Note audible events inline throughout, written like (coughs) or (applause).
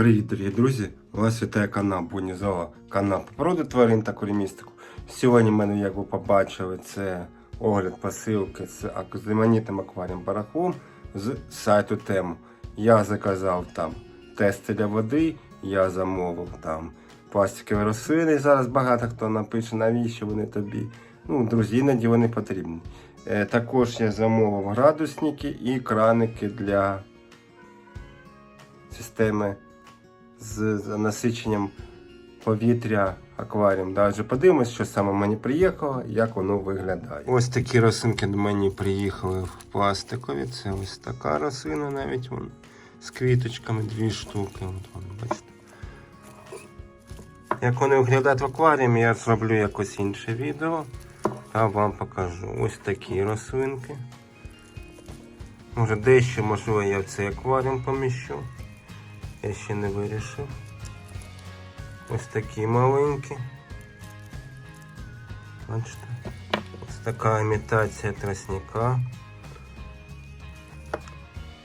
Привіт, дорогі друзі! Вас вітає канал Бунізова, канал по тварин та кормістику. Сьогодні в мене, як ви побачили, це огляд посилки з знаменитим акварієм барахлом з сайту Тему. Я заказав там тести для води, я замовив там пластикові рослини. Зараз багато хто напише, навіщо вони тобі. Ну, друзі, іноді вони потрібні. Е, також я замовив градусники і краники для системи з насиченням повітря акваріум. Даже подивимось, що саме мені приїхало, як воно виглядає. Ось такі рослинки до мені приїхали в пластикові. Це ось така рослина, навіть вон, з квіточками дві штуки. От вон, бачите. Як вони виглядають в акваріумі, я зроблю якось інше відео. А вам покажу. Ось такі рослинки. Може дещо, можливо, я в цей акваріум поміщу. Я ще не вирішив. Ось такі маленькі. Бачите? Ось така імітація тростника.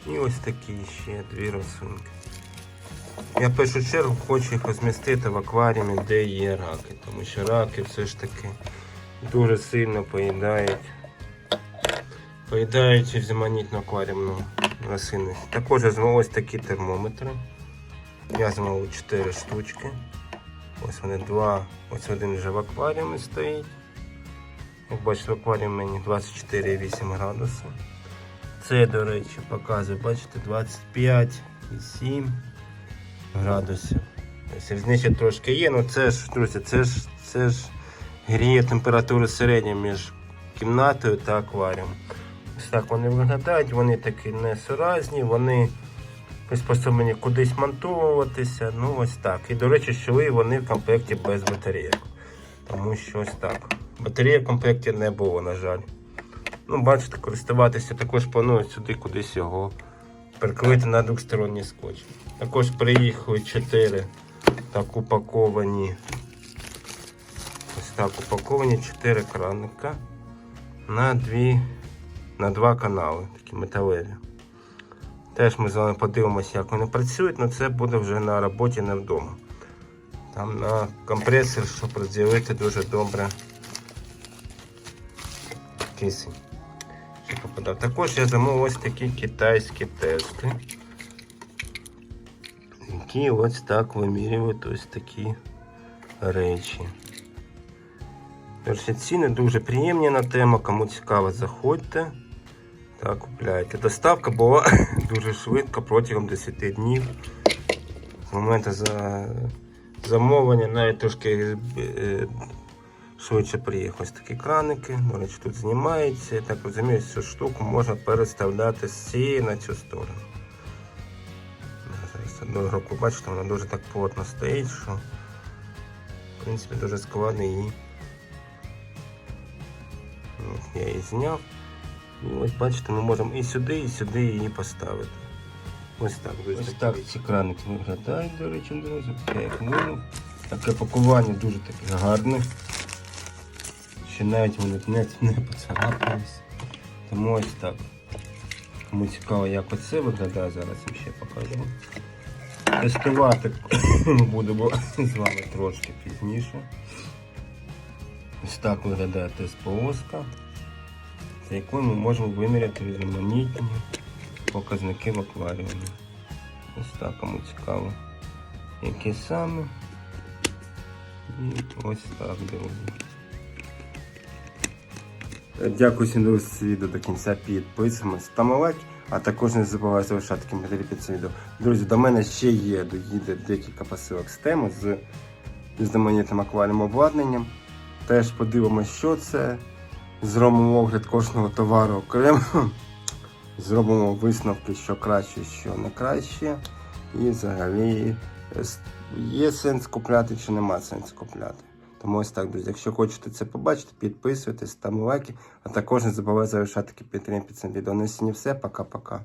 І ось такі ще дві рослинки. Я в першу чергу хочу їх розмістити в акваріумі, де є раки, тому що раки все ж таки дуже сильно поїдають. Поїдають різноманітну акваріумну рослинність. Також ось такі термометри. Я замовив 4 штучки. Ось вони два, ось один вже в акваріумі стоїть. Як бачите, в акваріумі мені 24,8 градуси. Це, до речі, показує, бачите, 25,7 градусів. Різниця трошки є, але це ж, друзі, це ж, це ж гріє температуру середню між кімнатою та акваріумом. Ось так вони виглядають, вони такі несуразні, вони приспособлені кудись монтуватися. Ну ось так. І до речі, що вони в комплекті без батарейок. Тому що ось так. Батареї в комплекті не було, на жаль. Ну, бачите, користуватися також планую сюди кудись його приклеїти на двосторонній скотч. Також приїхали 4 так упаковані. Ось так упаковані 4 краника на дві, на два канали, такі металеві. Теж ми з вами подивимося, як вони працюють, але це буде вже на роботі, не вдома. Там на компресор, щоб розділити дуже добре кисень. Також я замовив ось такі китайські тести, які ось так вимірюють ось такі речі. Перші ціни дуже приємні на тему, кому цікаво, заходьте та купляйте. Доставка була (laughs) дуже швидко протягом 10 днів. З моменту за... замовлення навіть трошки е, швидше приїхав. Ось такі краники. До речі, тут знімається. Я так розумію, цю штуку можна переставляти з цієї на цю сторону. Зараз одну руку бачите, вона дуже так плотно стоїть, що в принципі дуже складно її. Я її зняв. Ось бачите, ми можемо і сюди, і сюди її поставити. Ось так, друзі. Ось так ці краники виглядають, до речі, друзі. Я їх винув. Таке пакування дуже таке гарне. Ще навіть вони не, не поцарапались. Тому ось так. Кому цікаво, як оце виглядає, зараз я ще покажу. Тестувати (coughs) будемо з вами трошки пізніше. Ось так виглядає тест полоска, за якою ми можемо виміряти різноманітні показники в акваріумі. Ось так кому цікаво. Які саме. І ось так, друзі. Дякую всім це відео до кінця. Підписуємось, ставимо лайк, а також не забувайте залишати коментарі під цим відео. Друзі, до мене ще є, доїде декілька посилок з теми з різноманітним акваріум обладнанням. Теж подивимося, що це. Зробимо огляд кожного товару окремо. Зробимо висновки, що краще, що не краще. І взагалі є сенс купляти чи нема сенсу купляти. Тому ось так, друзі. Якщо хочете це побачити, підписуйтесь, ставте лайки, а також не забувайте залишати підтримки під цим відео. На сьогодні все, пока-пока.